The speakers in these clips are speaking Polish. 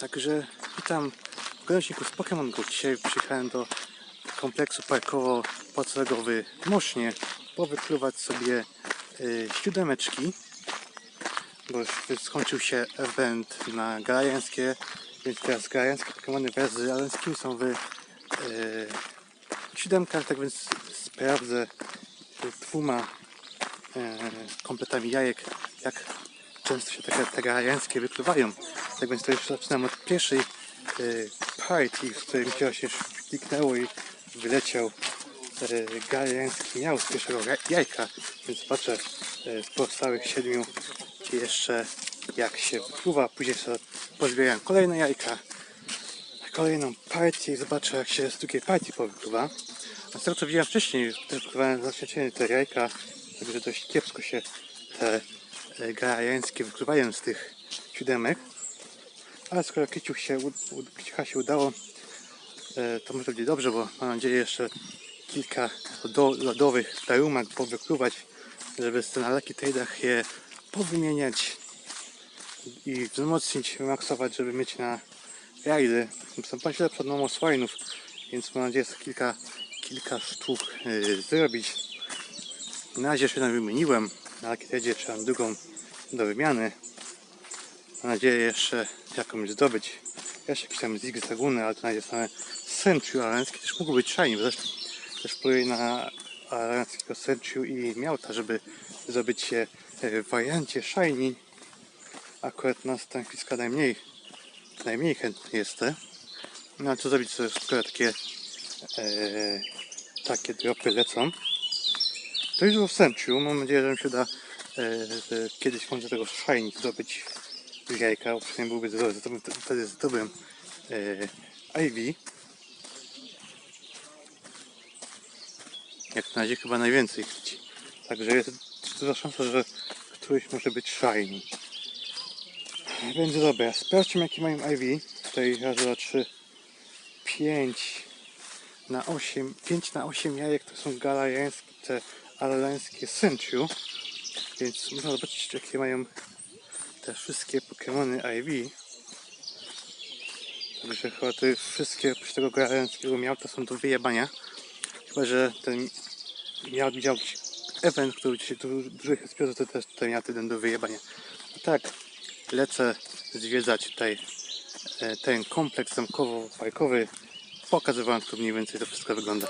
Także witam z Pokémon Go. Dzisiaj przyjechałem do kompleksu parkowo-pocowego w Mosznie powykluwać sobie y, siódemeczki, bo już skończył się event na galajańskie, więc teraz galajańskie Pokémony wraz z alańskimi są w y, siódemkach, tak więc sprawdzę dwoma y, kompletami jajek, jak często się takie, te galajańskie wypływają. Tak więc to już zaczynam od pierwszej y, partii, w której mi się kliknęło i wyleciał y, miał z pierwszego ja- jajka. Więc zobaczę y, z pozostałych siedmiu jeszcze jak się wypływa. Później sobie pozbieram kolejne jajka, kolejną partię i zobaczę jak się z drugiej partii powykluwa. A z tego co widziałem wcześniej, wypływałem zaświadczenie te jajka, także dość kiepsko się te e, garajańskie wykrywają z tych siódemek. Ale skoro Kiciuch się, Kiciucha się udało, e, to może będzie dobrze, bo mam nadzieję jeszcze kilka lodo, lodowych darumak powykluwać, żeby na Lucky Trade'ach je powymieniać i wzmocnić, wymaksować, żeby mieć na rajdy. Są bądź lepsze od Momo Swine'ów, więc mam nadzieję, że kilka, kilka sztuk e, zrobić. Na razie jedną wymieniłem. Na Lucky trzeba drugą do wymiany. Mam nadzieję jeszcze jakąś zdobyć. Jeszcze jakiś tam Zig Zaguny, ale to na razie same Sęczu Alański też mógł być shiny. bo Też, też poluję na Alańskiego Sęczu i Miałta, żeby zdobyć się e, w wariancie shiny. Akurat na stanowiska najmniej, najmniej chętny jestem. No a co zrobić, skoro takie e, takie dropy lecą. To już w Sęciu. Mam nadzieję, że mi się uda e, że kiedyś w końcu tego shiny zdobyć jajka, przynajmniej byłby zdrowy. To bym wtedy zdobyłem e, Ivy. Jak na razie chyba najwięcej chci. Także jest duża szansa, że któryś może być shiny. Więc dobra, sprawdźmy jakie mają Ivy. Tutaj raz, dwa, trzy, pięć na 8, 5 na 8 jajek to są galajańskie, te alalańskie Sęciu. Więc można zobaczyć jakie mają te wszystkie Pokémony IV. Także chyba jest wszystkie oprócz tego galajańskiego miałta są do wyjebania. Chyba, że ten miał widział jakiś event, który się du- dużych expiozów, to też tutaj miał ten do wyjebania. A tak, lecę zwiedzać tutaj e, ten kompleks zamkowo-parkowy pokazywałem, to mniej więcej to wszystko wygląda.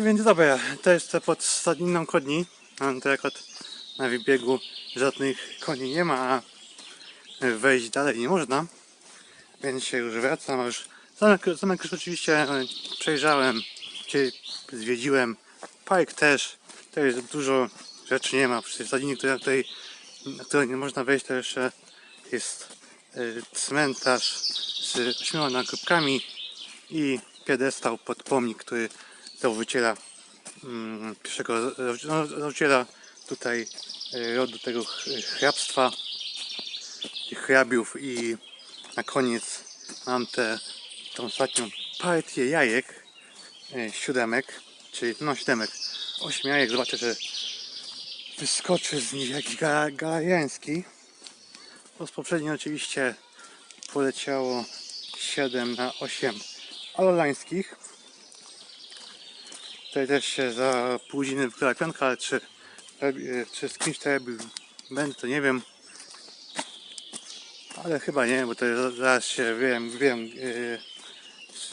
Tak więc dobra, to jest pod stadniną Kodni. Mam to akurat na wybiegu żadnych koni nie ma, a wejść dalej nie można. Więc się już wracam, już zamek, zamek już oczywiście e, przejrzałem, gdzie zwiedziłem. Park też, to jest dużo rzeczy nie ma. Za linii, która tutaj, na której nie można wejść, to jeszcze jest e, cmentarz z ośmioma nagrobkami i piedestał pod pomnik, który założyciela mm, pierwszego założyciela tutaj e, rodu tego hrabstwa tych hrabiów i na koniec mam tę tą ostatnią partię jajek e, siódemek, czyli no siódemek, osiem jajek, zobaczę, że wyskoczy z nich jakiś ga- galariański bo z poprzedniej oczywiście poleciało 7 na 8 alolańskich tutaj też się za pół godziny wykryła piątka, ale czy, e, czy z kimś robił będę, to nie wiem ale chyba nie, bo to za- zaraz się wiem, wiem yy,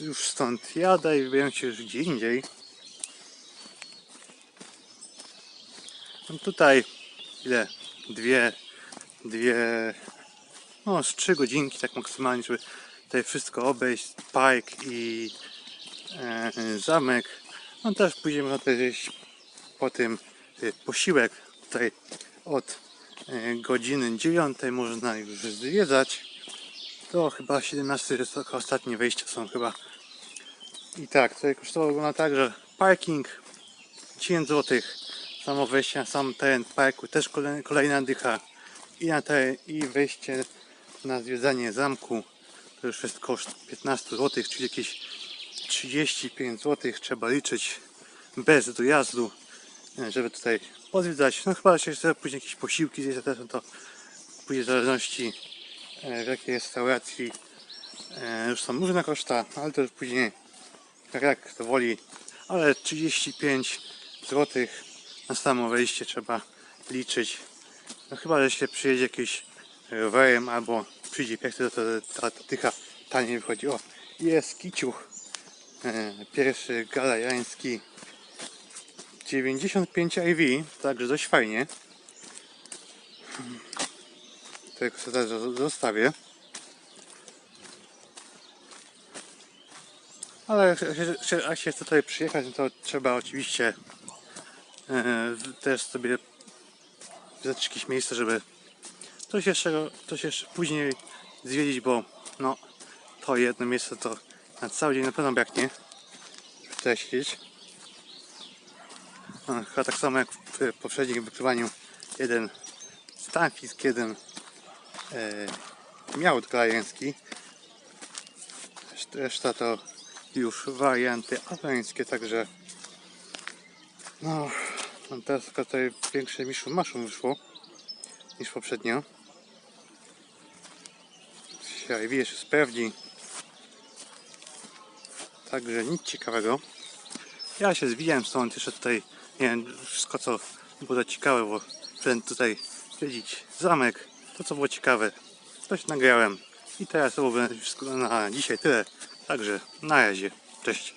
już stąd jadę i wiem się już gdzie indziej. No tutaj ile? Dwie, dwie, no z trzy godzinki tak maksymalnie, żeby tutaj wszystko obejść, park i e, zamek. No też pójdziemy na tutaj zjeść po tym y, posiłek tutaj od e, godziny 9 można już zwiedzać. To chyba 17 jest ostatnie wejścia są chyba. I tak, tutaj kosztowało wygląda tak, że parking 10 zł. Samo wejście na sam teren parku też kolej- kolejna dycha. I na teren, i wejście na zwiedzanie zamku to już jest koszt 15 zł, czyli jakieś 35 zł trzeba liczyć bez dojazdu, e, żeby tutaj pozwiedzać. No chyba się jeszcze później jakieś posiłki zjeść, no to później w zależności e, w jakiej restauracji e, już są różne koszta, ale to już później jak, jak to woli, ale 35 zł na samo wejście trzeba liczyć. No chyba, że się przyjedzie jakieś rowerem albo przyjdzie piechty, to, ta tycha taniej wychodzi. O, jest kiciuch. E, pierwszy galajański 95 IV, także dość fajnie. Tylko sobie zo- zostawię. Ale jak się, chce tutaj przyjechać, no to trzeba oczywiście e, też sobie wybrać jakieś miejsce, żeby coś jeszcze, coś jeszcze później zwiedzić, bo no to jedno miejsce to na cały dzień na pewno braknie, siedzieć. No, chyba tak samo jak w poprzednim wykrywaniu jeden Stanfisk, jeden e, miał krajeński. Reszta to już warianty afgańskie, także no, teraz tylko tutaj większe miszu maszą wyszło niż poprzednio. Dzisiaj jeszcze sprawdzi. Także nic ciekawego. Ja się zwijałem stąd jeszcze tutaj, nie wiem, wszystko co było ciekawe, bo chciałem tutaj śledzić zamek, to co było ciekawe, to się nagrałem. I teraz to było wszystko na dzisiaj tyle. Także na razie, cześć.